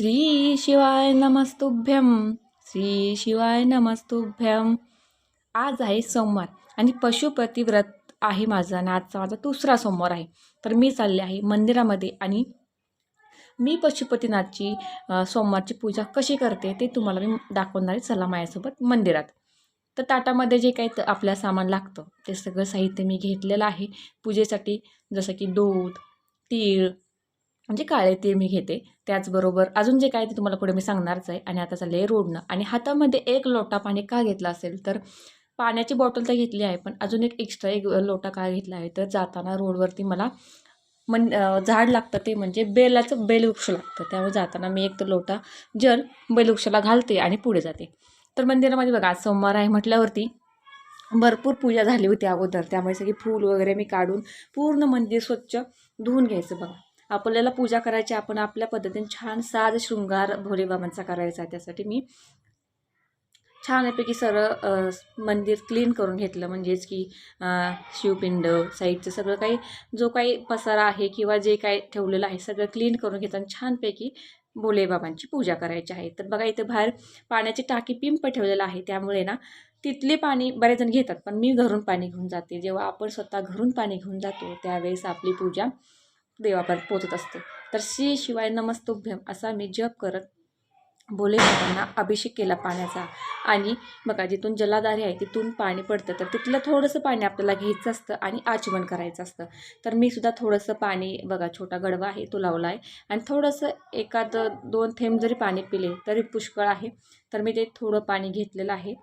श्री शिवाय नमस्तुभ्यम श्री शिवाय नमस्तुभ्यम आज आहे सोमवार आणि पशुपती व्रत आहे माझं आणि आजचा माझा दुसरा सोमवार आहे. तर मी चालले आहे मंदिरामध्ये आणि मी पशुपतीनाथची सोमवारची पूजा कशी करते ते तुम्हाला मी दाखवणार आहे. चला माझ्यासोबत मंदिरात. तर ताटामध्ये जे काही आपल्या सामान लागतं ते सगळं साहित्य मी घेतलेलं आहे. पूजेसाठी जसं की दूध तीळ म्हणजे काळे तीळ मी घेते. त्याचबरोबर अजून जे काय ते तुम्हाला पुढे मी सांगणारच आहे. आणि आता चाललं आहे रोडणं आणि हातामध्ये एक लोटा पाणी का घेतला असेल तर पाण्याची बॉटल तर घेतली आहे पण अजून एक एक्स्ट्रा एक लोटा का घेतला आहे तर जाताना रोडवरती मला मन झाड लागतं ते म्हणजे बेलाचं बेलवृक्ष लागतं. त्यामुळे जाताना मी एक तर लोटा जल बेलवृक्षाला घालते आणि पुढे जाते. तर मंदिरामध्ये बघा आज सोमवार आहे म्हटल्यावरती भरपूर पूजा झाली होती अगोदर. त्यामुळे सगळी फूल वगैरे मी काढून पूर्ण मंदिर स्वच्छ धुवून घ्यायचं बघा. आपल्याला पूजा करायची आपण आपल्या पद्धतीने छान साज शृंगार भोलेबाबांचा करायचा त्यासाठी मी. छानपैकी सरळ मंदिर क्लीन करून घेतलं. म्हणजेच की शिवपिंड साईडचं सगळं काही जो काही पसारा आहे किंवा जे काही ठेवलेलं आहे सगळं क्लीन करून घेताना आणि छानपैकी भोलेबाबांची पूजा करायची आहे. तर बघा इथे बाहेर पाण्याची टाकी पिंप ठेवलेलं आहे. त्यामुळे ना तिथले पाणी बरेच जण घेतात पण मी घरून पाणी घेऊन जाते. जेव्हा आपण स्वतः घरून पाणी घेऊन जातो त्यावेळेस आपली पूजा देवापर्यंत पोचत असते. तर श्री शिवाय नमस्तुभ्यम असा मी जप करत भोले बाबांना अभिषेक केला पाण्याचा. आणि बघा जिथून जलाधारी आहे तिथून पाणी पडतं. तर तिथलं थोडंसं पाणी आपल्याला घ्यायचं असतं आणि आचमन करायचं असतं. तर मी सुद्धा थोडंसं पाणी बघा छोटा गडवा आहे तो लावला आहे. आणि थोडंसं एखाद दोन थेंब जरी पाणी पिले तरी पुष्कळ आहे. तर मी ते थोडं पाणी घेतलेलं आहे.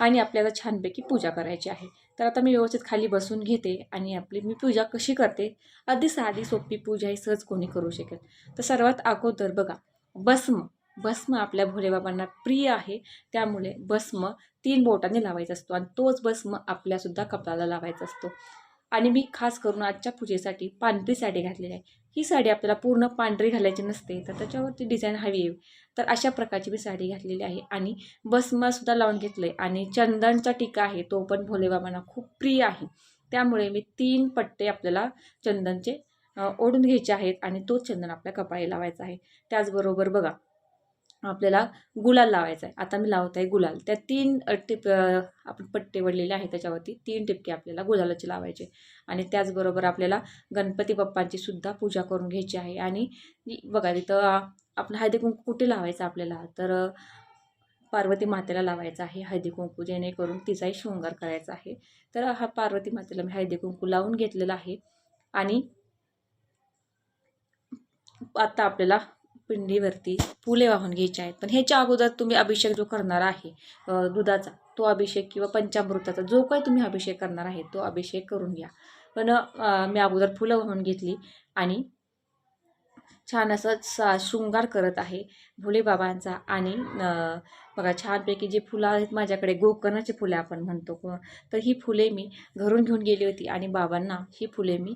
आणि आपल्याला छानपैकी पूजा करायची आहे. तर आता मी व्यवस्थित खाली बसून घेते आणि आपली मी पूजा कशी करते अगदी साधी सोपी पूजा ही सहज कोणी करू शकेल. तर सर्वात अगोदर बघा भस्म. भस्म आपल्या भोलेबाबांना प्रिय आहे त्यामुळे भस्म तीन बोटांनी लावायचा असतो आणि तोच भस्म आपल्यासुद्धा कपाळाला लावायचा असतो. आणि मी खास करून आजच्या पूजेसाठी पांढरी साडी घातलेली आहे. ही साडी आपल्याला पूर्ण पांढरी घालायची नसते तर त्याच्यावरती डिझाईन हवी आहे. तर अशा प्रकारची मी साडी घातलेली आहे. आणि बसमासुद्धा लावून घेतलं आहे आणि चंदनचा टीका आहे तो पण भोलेबाबांना खूप प्रिय आहे. त्यामुळे मी तीन पट्टे आपल्याला चंदनचे ओढून घ्यायचे आहेत आणि तोच चंदन आपल्या कपाळी लावायचा आहे. त्याचबरोबर बघा आपल्याला गुलाल लावायचा आहे. आता मी लावत आहे गुलाल. त्या तीन टिप आपण पट्टे वडलेले आहे त्याच्यावरती तीन टिपके आपल्याला गुलालाचे लावायचे. आणि त्याचबरोबर आपल्याला गणपती बाप्पांची सुद्धा पूजा करून घ्यायची आहे. आणि बघा तिथं आपलं हळदी कुंकू कुठे लावायचं आपल्याला? तर पार्वती मातेला लावायचा आहे हळदी कुंकू जेणेकरून तिचाही शृंगार करायचा आहे. तर हा पार्वती मातेला मी हळदी कुंकू लावून घेतलेला आहे. आणि आता आपल्याला पिंडीवरती फुले वाहून घ्यायचे आहेत. पण ह्याच्या अगोदर तुम्ही अभिषेक जो करणार आहे दुधाचा तो अभिषेक किंवा पंचामृताचा जो काही तुम्ही अभिषेक करणार आहे तो अभिषेक करून घ्या. पण मी अगोदर फुलं वाहून घेतली आणि छान असं सा शृंगार करत आहे भोलेबाबांचा आणि बघा छानपैकी जी फुलं आहेत माझ्याकडे गोकर्णाची फुले आपण म्हणतो. तर ही फुले मी घरून घेऊन गेली होती आणि बाबांना ही फुले मी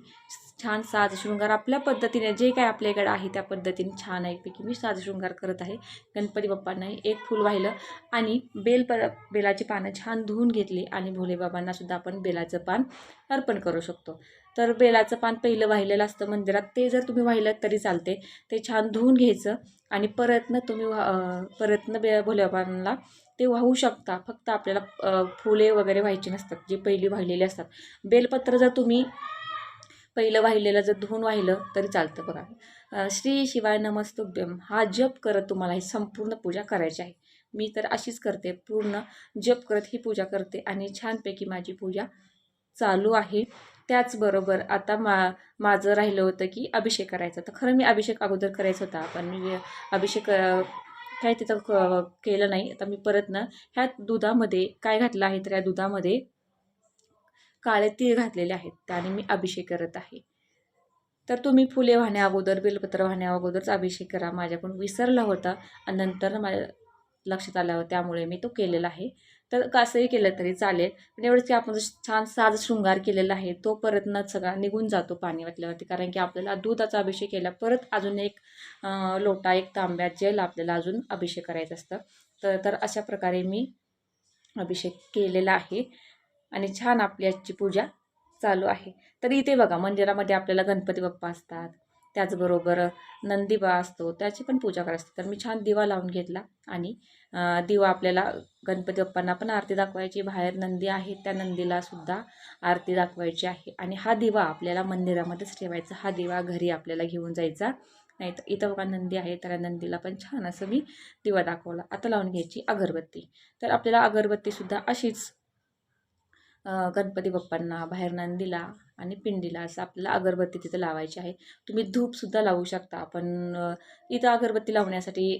छान साजशृंगार आपल्या पद्धतीने जे काय आपल्याकडे आहे त्या पद्धतीने छान एकपैकी मी साजशृंगार करत आहे. गणपती बाप्पांनाही एक फूल वाहिलं आणि बेल प बेलाची पानं छान धुवून घेतली आणि भोलेबाबांनासुद्धा आपण बेलाचं पान अर्पण करू शकतो. तर बेलाचं पान पहिलं वाहिलेलं असतं मंदिरात. ते जर तुम्ही वाहिलं तरी चालते. ते छान धुवून घ्यायचं आणि परतनं तुम्ही वा- परतनं बे भोलेबाबांना ते वाहू शकता. फक्त आपल्याला फुले वगैरे व्हायची नसतात जे पहिली वाहिलेली असतात. बेलपत्र जर तुम्ही पहिलं वाहिलेलं जर धुवून वाहिलं तरी चालतं बघा. श्री शिवाय नमस्तुभ्यम हा जप करत तुम्हाला ही संपूर्ण पूजा करायची आहे. मी तर अशीच करते पूर्ण जप करत ही पूजा करते आणि छानपैकी माझी पूजा चालू आहे. त्याचबरोबर आता मा माझं राहिलं होतं की अभिषेक करायचा. तर खरं मी अभिषेक अगोदर करायचा होता पण मी अभिषेक काय तिथं केलं नाही. आता मी परत ना ह्या दुधामध्ये काय घातलं आहे तर या दुधामध्ये काळे तीळ घातलेले आहेत त्याने मी अभिषेक करत आहे. तर तुम्ही फुले वाहण्या अगोदर बेलपत्र वाहण्या अगोदरच अभिषेक करा. माझ्याकडून विसरला होता आणि नंतर माझ्या लक्षात आल्यावर त्यामुळे मी तो केलेला आहे. तर कसंही केलं तरी चालेल. पण एवढंच की आपण जो छान साज शृंगार केलेला आहे तो परत न सगळा निघून जातो पाणी वाटल्यावरती कारण की आपल्याला दुधाचा अभिषेक केला परत अजून एक लोटा एक तांब्या जेल आपल्याला अजून अभिषेक करायचं असतं. तर तर अशा प्रकारे मी अभिषेक केलेला आहे. आणि छान आपली आजची पूजा चालू आहे. तर इथे बघा मंदिरामध्ये आपल्याला गणपती बाप्पा असतात त्याचबरोबर नंदीबा असतो त्याची पण पूजा करायची. असते तर मी छान दिवा लावून घेतला आणि दिवा आपल्याला गणपती बाप्पांना पण आरती दाखवायची. बाहेर नंदी आहे त्या नंदीला सुद्धा आरती दाखवायची आहे. आणि हा दिवा आपल्याला मंदिरामध्येच ठेवायचा. हा दिवा घरी आपल्याला घेऊन जायचा. नाही तर इथं बघा नंदी आहे तर नंदीला पण छान असं मी दिवा दाखवला. आता लावून घ्यायची अगरबत्ती. तर आपल्याला अगरबत्तीसुद्धा अशीच गणपती बाप्पांना बाहेर नंदीला आणि पिंडीला असं आपल्याला अगरबत्ती तिथं लावायची आहे. तुम्ही धूपसुद्धा लावू शकता. पण इथं अगरबत्ती लावण्यासाठी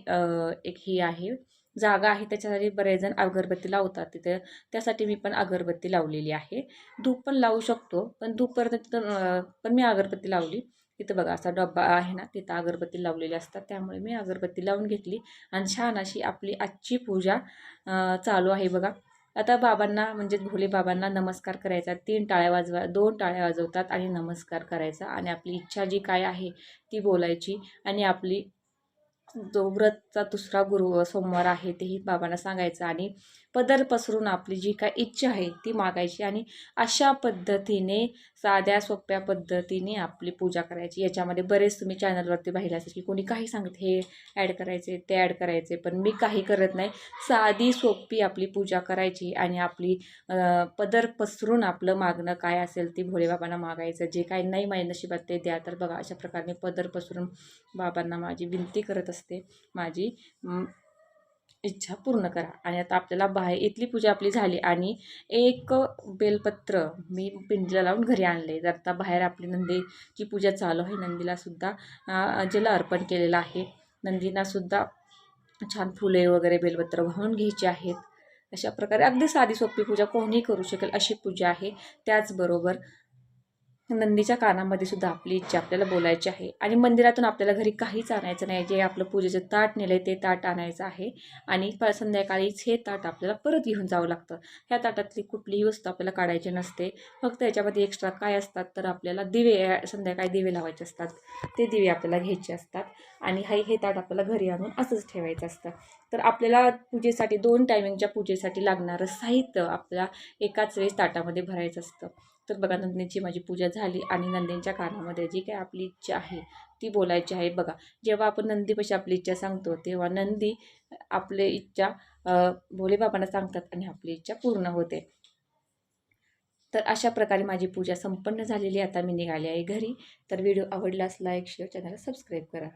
एक ही आहे. जागा आहे त्याच्यासाठी बरेच जण अगरबत्ती लावतात तिथे. त्यासाठी मी पण अगरबत्ती लावलेली आहे. धूप पण लावू शकतो पण धूपपर्यंत तिथं पण मी अगरबत्ती लावली. तिथं बघा असा डब्बा आहे ना तिथं अगरबत्ती लावलेली असतात. त्यामुळे मी अगरबत्ती लावून घेतली. आणि छान अशी आपली आजची पूजा चालू आहे बघा. आता बाबांना म्हणजे भोले बाबांना नमस्कार करायचा. तीन टाळ्या वाजवा दोन टाळ्या वाजवतात आणि नमस्कार करायचा. आणि आपली इच्छा जी काय आहे ती बोलायची. आणि आपली जो व्रतचा दुसरा गुरु सोमवार आहे तेही बाबांना सांगायचं आणि पदर पसरून आपली जी काय इच्छा आहे ती मागायची आणि अशा पद्धतीने साध्या सोप्या पद्धतीने आपली पूजा करायची. याच्यामध्ये बरेच तुम्ही चॅनलवरती पाहिलं असेल की कोणी काही सांगत हे ॲड करायचे ते ॲड करायचे पण मी काही करत नाही. साधी सोपी आपली पूजा करायची आणि आपली पदर पसरून आपलं मागणं काय असेल ती भोलेबाबांना मागायचं. जे काही नाही माझ्या नशिबात ते द्या. तर बघा अशा प्रकारे पदर पसरून बाबांना माझी विनंती करत असते. माझी इच्छा पूर्ण करा. आणि आता आपल्याला बाहेर इथली पूजा आपली झाली आणि एक बेलपत्र मी पिंडीला लावून घरी आणले. तर आता बाहेर आपली नंदीची पूजा चालू आहे नंदीलासुद्धा जल अर्पण केलेलं आहे. नंदींनासुद्धा छान फुले वगैरे बेलपत्र वाहून घ्यायची आहेत. अशा प्रकारे अगदी साधी सोपी पूजा कोणीही करू शकेल अशी पूजा आहे. त्याचबरोबर नंदीच्या कानामध्ये सुद्धा आपली इच्छा आपल्याला बोलायची आहे. आणि मंदिरातून आपल्याला घरी काहीच आणायचं नाही. जे आपलं पूजेचं ताट नेलं ते ताट आणायचं आहे. आणि प संध्याकाळीच हे ताट आपल्याला परत घेऊन जावं लागतं. ह्या ताटातली कुठलीही वस्तू आपल्याला काढायची नसते. फक्त याच्यामध्ये एक्स्ट्रा काय असतात तर आपल्याला दिवे संध्याकाळी दिवे लावायचे असतात. ते दिवे आपल्याला घ्यायचे असतात. आणि हाही हे ताट आपल्याला घरी आणून असंच ठेवायचं असतं. तर आपल्याला पूजेसाठी दोन टायमिंगच्या पूजेसाठी लागणारं साहित्य आपल्याला एकाच वेळेस ताटामध्ये भरायचं असतं. तर बघा नंदिनीची माझी पूजा झाली आणि नंदींच्या कानामध्ये जी काही आपली इच्छा आहे ती बोलायची आहे. बघा जेव्हा आपण नंदीपाशी आपली इच्छा सांगतो तेव्हा नंदी आपली इच्छा भोलेबाबांना सांगतात आणि आपली इच्छा पूर्ण होते. तर अशा प्रकारे माझी पूजा संपन्न झालेली आता मी निघाली आहे घरी. तर व्हिडिओ आवडला असला एक शेअर चॅनलला सबस्क्राईब करा.